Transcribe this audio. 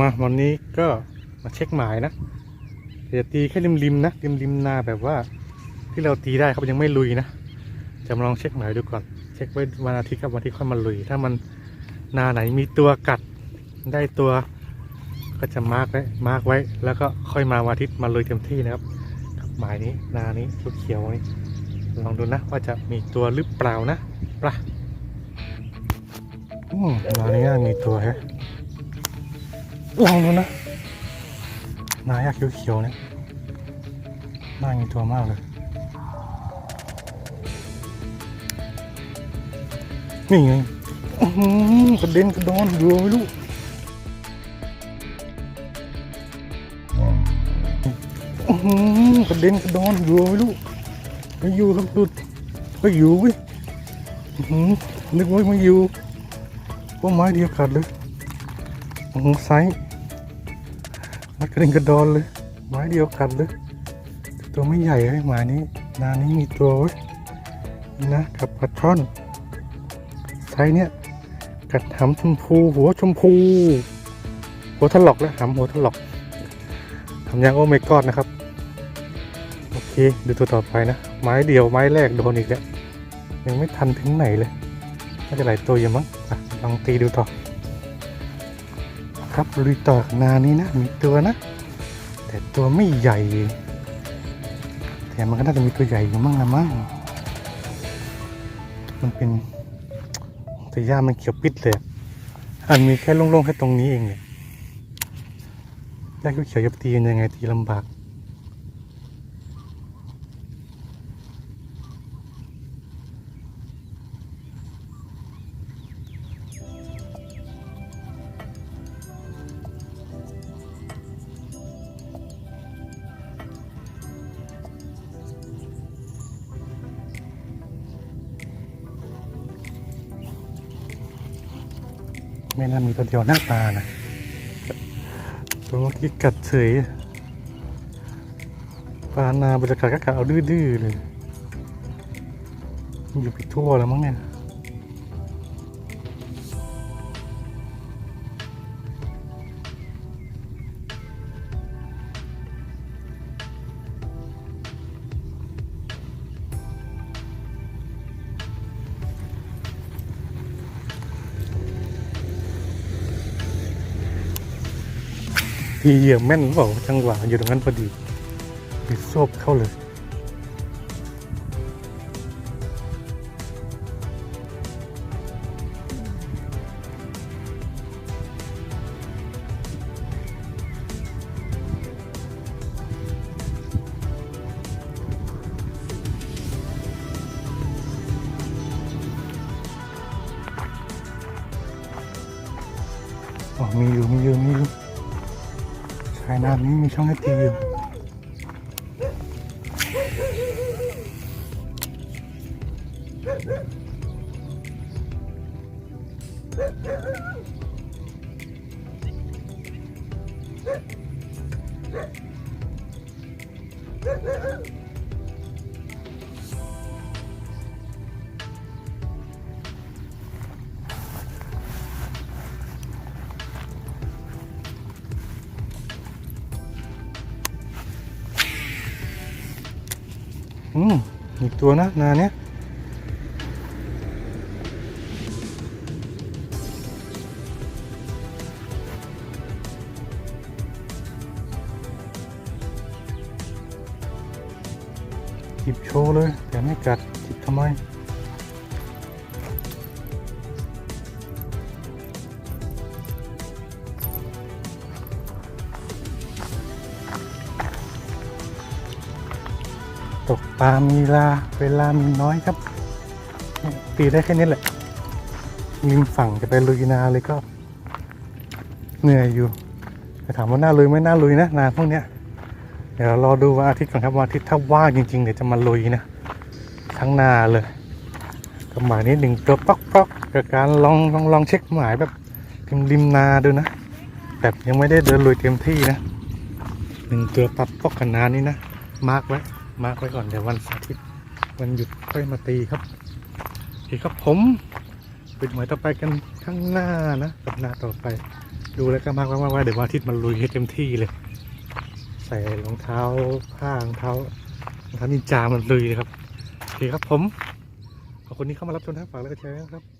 มาวันนี้ก็มาเช็คหมายนะจะตีแค่ริมๆนะริมๆนาแบบว่าที่เราตีได้ครับยังไม่ลุยนะจะมาลองเช็คหมายดูก่อน เช็คไว้วันอาทิตย์ครับวันอาที่ค่อยมาลุย ถ้ามันนาไหนมีตัวกัดได้ตัวก็จะมาร์กไว้มาร์กไว้ แล้วก็ค่อยมาวันอาทิตย์มาลุยเต็มที่นะครับกับหมายนี้นานี้ลูกเขียวนี้ลองดูนะว่าจะมีตัวหรือเปล่านะปลาอืมนานี้มีตัวแฮะ ลองดูนะนายากเขียวๆเนี่ยน่ามีตัวมากเลย นี่ไงอือหือกระเด็นกระดอนอยู่ไม่รู้อื้อหือกระเด็นกระดอนอยู่ไม่รู้ไม่อยู่ครับดุดไม่อยู่เว้ยอือหือนึกว่าไม่อยู่ว่าไม้เดียวกัดเลย โอ้ไซส์มัดกระเด็นกระดอนเลย ไม้เดียวกันเลย ตัวไม่ใหญ่เลยหมานี้ นานี้มีตัวเว้ยนะกับปลาช่อน ไซส์เนี้ยกัดหำชมพู หัวชมพู หัวถลอกแล้วหำหัวถลอกทำยังโอเมกอดนะครับ โอเค ดูตัวต่อไปนะ ไม้เดียวไม้แรกโดนอีกแล้ว ยังไม่ทันถึงไหนเลยน่าจะหลายตัวอยู่มั้งลองตีดูต่อ ครับลุยตอกนานี้นะมีตัวนะ แต่ตัวไม่ใหญ่ แต่มันก็น่าจะมีตัวใหญ่อยู่มั่งละมั้งมันเป็นแต่หญ้ามันเขียวปิดเลยอันมีแค่โล่งๆแค่ตรงนี้เองเนี่ยหญ้าเขียวๆจะตียังไงตีลำบาก ไม่น่ามีตัวเดียวหน้าตานะตัวเมื่กัดเฉยปลานาบรรยากาศก็กัดเอาดื้อๆเลย อยู่ไปทั่วแล้วมั้งเนี่ย ทีเหยียบแม่นหรือเปล่าจังหวะอยู่ตรงนั้นพอดีไปซบเข้าเลยอ๋อมีอยู่มีอยู่มีอยู่ ชายน้ำนี้มีช่องให้ตีอยู่ อืมอีกตัวนะนาเนี้ยจิบโชว์เลยแต่ไม่กัดจิบทำไม ตกปลามีลาเวลามีน้อยครับ ตีได้แค่นี้แหละริมฝั่งจะไปลุยนาเลยก็เหนื่อยอยู่แต่ถามว่าน่าลุยไหมน่าลุยนะนาพวกเนี้ยเดี๋ยวรอดูวันอาทิตย์ก่อนครับวันอาทิตย์ถ้าว่างจริงๆเดี๋ยวจะมาลุยนะ ทั้งนาเลยก็หมายนี้หนึ่งตัวป๊อกป๊อกกับการลองลองลองเช็คหมายแบบริมริมนาดูนะแบบยังไม่ได้เดินลุยเต็มที่นะหนึ่งตัวปับป๊อกกันนานี้นะมาร์กไว้ มาร์กไว้ก่อนเดี๋ยววันอาทิตย์วันหยุดค่อยมาตีครับโอเคครับผมปิดหมายต่อไปกันข้างหน้านะกับหน้าต่อไป ดูแล้วก็มากมาว่าเดี๋ยววันอาทิตย์มันลุยให้เต็มที่เลย ใส่รองเท้าผ้ารองเท้ารองเท้านินจามันลุยเลยครับโอเคครับผมขอบคุณที่เข้ามารับชมนะครับฝากแล้วก็แชร์นะครับ